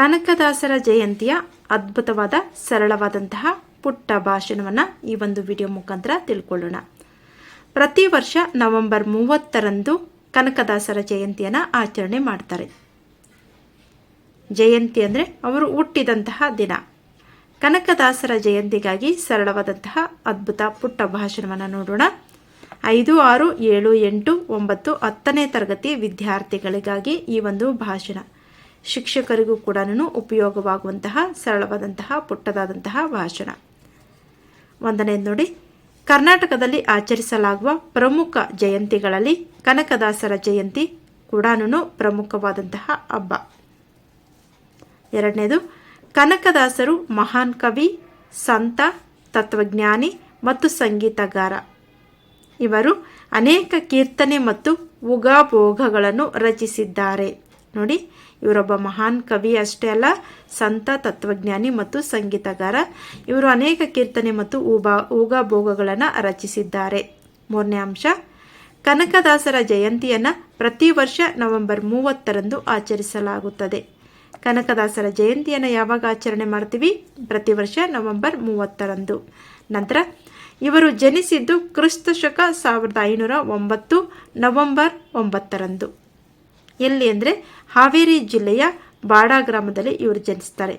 ಕನಕದಾಸರ ಜಯಂತಿಯ ಅದ್ಭುತವಾದ, ಸರಳವಾದಂತಹ ಪುಟ್ಟ ಭಾಷಣವನ್ನು ಈ ಒಂದು ವಿಡಿಯೋ ಮುಖಾಂತರ ತಿಳ್ಕೊಳ್ಳೋಣ. ಪ್ರತಿ ವರ್ಷ ನವೆಂಬರ್ ಮೂವತ್ತರಂದು ಕನಕದಾಸರ ಜಯಂತಿಯನ್ನು ಆಚರಣೆ ಮಾಡ್ತಾರೆ. ಜಯಂತಿ ಅಂದರೆ ಅವರು ಹುಟ್ಟಿದಂತಹ ದಿನ. ಕನಕದಾಸರ ಜಯಂತಿಗಾಗಿ ಸರಳವಾದಂತಹ ಅದ್ಭುತ ಪುಟ್ಟ ಭಾಷಣವನ್ನು ನೋಡೋಣ. ಐದು, ಆರು, ಏಳು, ಎಂಟು, ಒಂಬತ್ತು, ಹತ್ತನೇ ತರಗತಿ ವಿದ್ಯಾರ್ಥಿಗಳಿಗಾಗಿ ಈ ಒಂದು ಭಾಷಣ. ಶಿಕ್ಷಕರಿಗೂ ಕೂಡ ಉಪಯೋಗವಾಗುವಂತಹ ಸರಳವಾದಂತಹ ಪುಟ್ಟದಾದಂತಹ ಭಾಷಣ. ಒಂದನೇದು ನೋಡಿ, ಕರ್ನಾಟಕದಲ್ಲಿ ಆಚರಿಸಲಾಗುವ ಪ್ರಮುಖ ಜಯಂತಿಗಳಲ್ಲಿ ಕನಕದಾಸರ ಜಯಂತಿ ಕೂಡ ಪ್ರಮುಖವಾದಂತಹ ಹಬ್ಬ. ಎರಡನೇದು, ಕನಕದಾಸರು ಮಹಾನ್ ಕವಿ, ಸಂತ, ತತ್ವಜ್ಞಾನಿ ಮತ್ತು ಸಂಗೀತಗಾರ. ಇವರು ಅನೇಕ ಕೀರ್ತನೆ ಮತ್ತು ಉಗಾಭೋಗಗಳನ್ನು ರಚಿಸಿದ್ದಾರೆ. ನೋಡಿ, ಇವರೊಬ್ಬ ಮಹಾನ್ ಕವಿ ಅಷ್ಟೇ ಅಲ್ಲ, ಸಂತ, ತತ್ವಜ್ಞಾನಿ ಮತ್ತು ಸಂಗೀತಗಾರ. ಇವರು ಅನೇಕ ಕೀರ್ತನೆ ಮತ್ತು ಊಬಾ ಭೋಗಗಳನ್ನು ರಚಿಸಿದ್ದಾರೆ. ಮೂರನೇ ಅಂಶ, ಕನಕದಾಸರ ಜಯಂತಿಯನ್ನು ಪ್ರತಿ ವರ್ಷ ನವೆಂಬರ್ ಮೂವತ್ತರಂದು ಆಚರಿಸಲಾಗುತ್ತದೆ. ಕನಕದಾಸರ ಜಯಂತಿಯನ್ನು ಯಾವಾಗ ಆಚರಣೆ ಮಾಡ್ತೀವಿ? ಪ್ರತಿ ವರ್ಷ ನವೆಂಬರ್ ಮೂವತ್ತರಂದು. ನಂತರ, ಇವರು ಜನಿಸಿದ್ದು ಕ್ರಿಸ್ತ ಶಕ ಸಾವಿರದ ಐನೂರ ಒಂಬತ್ತು ನವೆಂಬರ್ ಒಂಬತ್ತರಂದು. ಎಲ್ಲಿ ಅಂದರೆ ಹಾವೇರಿ ಜಿಲ್ಲೆಯ ಬಾಡ ಗ್ರಾಮದಲ್ಲಿ ಇವರು ಜನಿಸ್ತಾರೆ.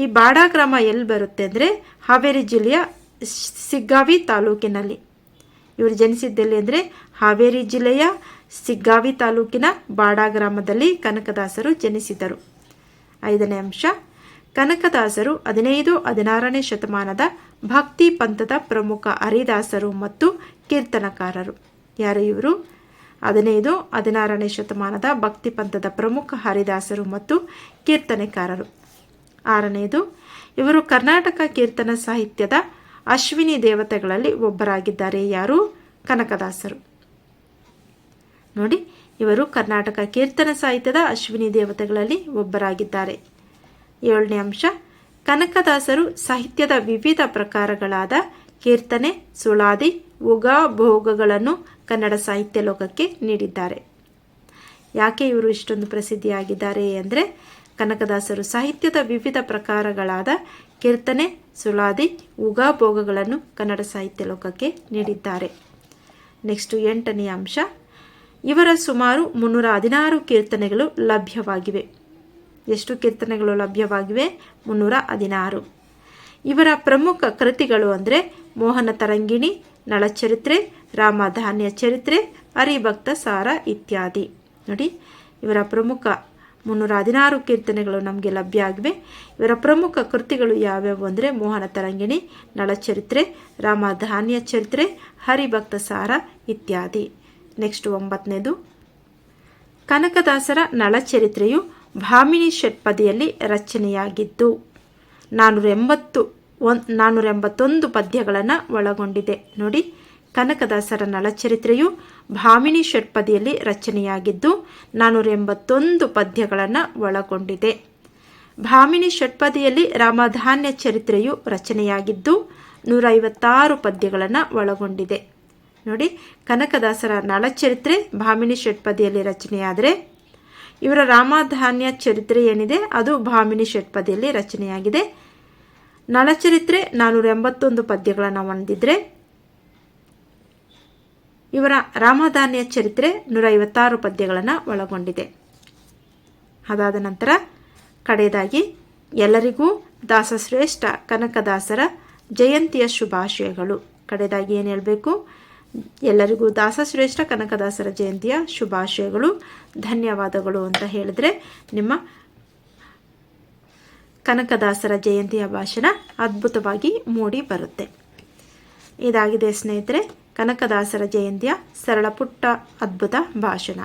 ಈ ಬಾಡ ಗ್ರಾಮ ಎಲ್ಲಿ ಬರುತ್ತೆ ಅಂದರೆ ಹಾವೇರಿ ಜಿಲ್ಲೆಯ ಸಿಗ್ಗಾವಿ ತಾಲೂಕಿನಲ್ಲಿ. ಇವರು ಜನಿಸಿದ್ದೆಲ್ಲಿ ಅಂದರೆ ಹಾವೇರಿ ಜಿಲ್ಲೆಯ ಸಿಗ್ಗಾವಿ ತಾಲೂಕಿನ ಬಾಡ ಗ್ರಾಮದಲ್ಲಿ ಕನಕದಾಸರು ಜನಿಸಿದರು. ಐದನೇ ಅಂಶ, ಕನಕದಾಸರು ಹದಿನೈದು, ಹದಿನಾರನೇ ಶತಮಾನದ ಭಕ್ತಿ ಪಂಥದ ಪ್ರಮುಖ ಹರಿದಾಸರು ಮತ್ತು ಕೀರ್ತನಕಾರರು. ಯಾರು ಇವರು? ಹದಿನೈದು, ಹದಿನಾರನೇ ಶತಮಾನದ ಭಕ್ತಿ ಪಂಥದ ಪ್ರಮುಖ ಹರಿದಾಸರು ಮತ್ತು ಕೀರ್ತನೆಕಾರರು. ಆರನೆಯದು ಇವರು ಕರ್ನಾಟಕ ಕೀರ್ತನ ಸಾಹಿತ್ಯದ ಅಶ್ವಿನಿ ದೇವತೆಗಳಲ್ಲಿ ಒಬ್ಬರಾಗಿದ್ದಾರೆ. ಯಾರು? ಕನಕದಾಸರು. ನೋಡಿ, ಇವರು ಕರ್ನಾಟಕ ಕೀರ್ತನ ಸಾಹಿತ್ಯದ ಅಶ್ವಿನಿ ದೇವತೆಗಳಲ್ಲಿ ಒಬ್ಬರಾಗಿದ್ದಾರೆ. ಏಳನೇ ಅಂಶ, ಕನಕದಾಸರು ಸಾಹಿತ್ಯದ ವಿವಿಧ ಪ್ರಕಾರಗಳಾದ ಕೀರ್ತನೆ, ಸುಳಾದಿ ಉಗಾ ಭೋಗಗಳನ್ನು ಕನ್ನಡ ಸಾಹಿತ್ಯ ಲೋಕಕ್ಕೆ ನೀಡಿದ್ದಾರೆ. ಯಾಕೆ ಇವರು ಇಷ್ಟೊಂದು ಪ್ರಸಿದ್ಧಿಯಾಗಿದ್ದಾರೆ ಅಂದರೆ ಕನಕದಾಸರು ಸಾಹಿತ್ಯದ ವಿವಿಧ ಪ್ರಕಾರಗಳಾದ ಕೀರ್ತನೆ ಸುಳಾದಿ ಉಗಾ ಭೋಗಗಳನ್ನು ಕನ್ನಡ ಸಾಹಿತ್ಯ ಲೋಕಕ್ಕೆ ನೀಡಿದ್ದಾರೆ. ನೆಕ್ಸ್ಟು ಎಂಟನೆಯ ಅಂಶ, ಇವರ ಸುಮಾರು ಮುನ್ನೂರ ಹದಿನಾರು ಕೀರ್ತನೆಗಳು ಲಭ್ಯವಾಗಿವೆ. ಎಷ್ಟು ಕೀರ್ತನೆಗಳು ಲಭ್ಯವಾಗಿವೆ? ಮುನ್ನೂರ ಹದಿನಾರು. ಇವರ ಪ್ರಮುಖ ಕೃತಿಗಳು ಅಂದರೆ ಮೋಹನ ತರಂಗಿಣಿ ನಳಚರಿತ್ರೆ, ರಾಮಧಾನ್ಯ ಚರಿತ್ರೆ, ಹರಿಭಕ್ತ ಸಾರ ಇತ್ಯಾದಿ. ನೋಡಿ, ಇವರ ಪ್ರಮುಖ ಮುನ್ನೂರ ಹದಿನಾರು ಕೀರ್ತನೆಗಳು ನಮಗೆ ಲಭ್ಯ ಆಗಿವೆ. ಇವರ ಪ್ರಮುಖ ಕೃತಿಗಳು ಯಾವ್ಯಾವು ಅಂದರೆ ಮೋಹನ ತರಂಗಿಣಿ, ನಳಚರಿತ್ರೆ, ರಾಮಧಾನ್ಯ ಚರಿತ್ರೆ, ಹರಿಭಕ್ತ ಸಾರ ಇತ್ಯಾದಿ. ನೆಕ್ಸ್ಟ್ ಒಂಬತ್ತನೇದು. ಕನಕದಾಸರ ನಳಚರಿತ್ರೆಯು ಭಾಮಿನಿ ಷಟ್ಪದಿಯಲ್ಲಿ ರಚನೆಯಾಗಿದ್ದು ನಾನ್ನೂರ ಎಂಬತ್ತು ಒನ್ ನಾನ್ನೂರ ಎಂಬತ್ತೊಂದು ಪದ್ಯಗಳನ್ನು ಒಳಗೊಂಡಿದೆ. ನೋಡಿ, ಕನಕದಾಸರ ನಳಚರಿತ್ರೆಯು ಭಾಮಿನಿ ಷಟ್ಪದಿಯಲ್ಲಿ ರಚನೆಯಾಗಿದ್ದು ನಾನ್ನೂರ ಎಂಬತ್ತೊಂದು ಪದ್ಯಗಳನ್ನು ಒಳಗೊಂಡಿದೆ. ಭಾಮಿನಿ ಷಟ್ಪದಿಯಲ್ಲಿ ರಾಮಧಾನ್ಯ ಚರಿತ್ರೆಯು ರಚನೆಯಾಗಿದ್ದು ನೂರ ಐವತ್ತಾರು ಪದ್ಯಗಳನ್ನು ಒಳಗೊಂಡಿದೆ. ನೋಡಿ, ಕನಕದಾಸರ ನಳಚರಿತ್ರೆ ಭಾಮಿನಿ ಷಟ್ಪದಿಯಲ್ಲಿ ರಚನೆಯಾದರೆ ಇವರ ರಾಮಧಾನ್ಯ ಚರಿತ್ರೆ ಏನಿದೆ? ಅದು ಭಾಮಿನಿ ಷಟ್ಪದಿಯಲ್ಲಿ ರಚನೆಯಾಗಿದೆ. ನಳಚರಿತ್ರೆ ನಾನ್ನೂರ ಎಂಬತ್ತೊಂದು ಪದ್ಯಗಳನ್ನು ಹೊಂದಿದ್ರೆ ಇವರ ರಾಮಧಾನ್ಯ ಚರಿತ್ರೆ ನೂರ ಐವತ್ತಾರು ಪದ್ಯಗಳನ್ನು ಒಳಗೊಂಡಿದೆ. ಅದಾದ ನಂತರ ಕಡೆಯದಾಗಿ ಎಲ್ಲರಿಗೂ ದಾಸಶ್ರೇಷ್ಠ ಕನಕದಾಸರ ಜಯಂತಿಯ ಶುಭಾಶಯಗಳು. ಕಡೆಯದಾಗಿ ಏನು ಹೇಳಬೇಕು? ಎಲ್ಲರಿಗೂ ದಾಸಶ್ರೇಷ್ಠ ಕನಕದಾಸರ ಜಯಂತಿಯ ಶುಭಾಶಯಗಳು, ಧನ್ಯವಾದಗಳು ಅಂತ ಹೇಳಿದ್ರೆ ನಿಮ್ಮ ಕನಕದಾಸರ ಜಯಂತಿಯ ಭಾಷಣ ಅದ್ಭುತವಾಗಿ ಮೂಡಿ ಬರುತ್ತೆ. ಇದಾಗಿದೆ ಸ್ನೇಹಿತರೆ ಕನಕದಾಸರ ಜಯಂತಿಯ ಸರಳ ಪುಟ್ಟ ಅದ್ಭುತ ಭಾಷಣ.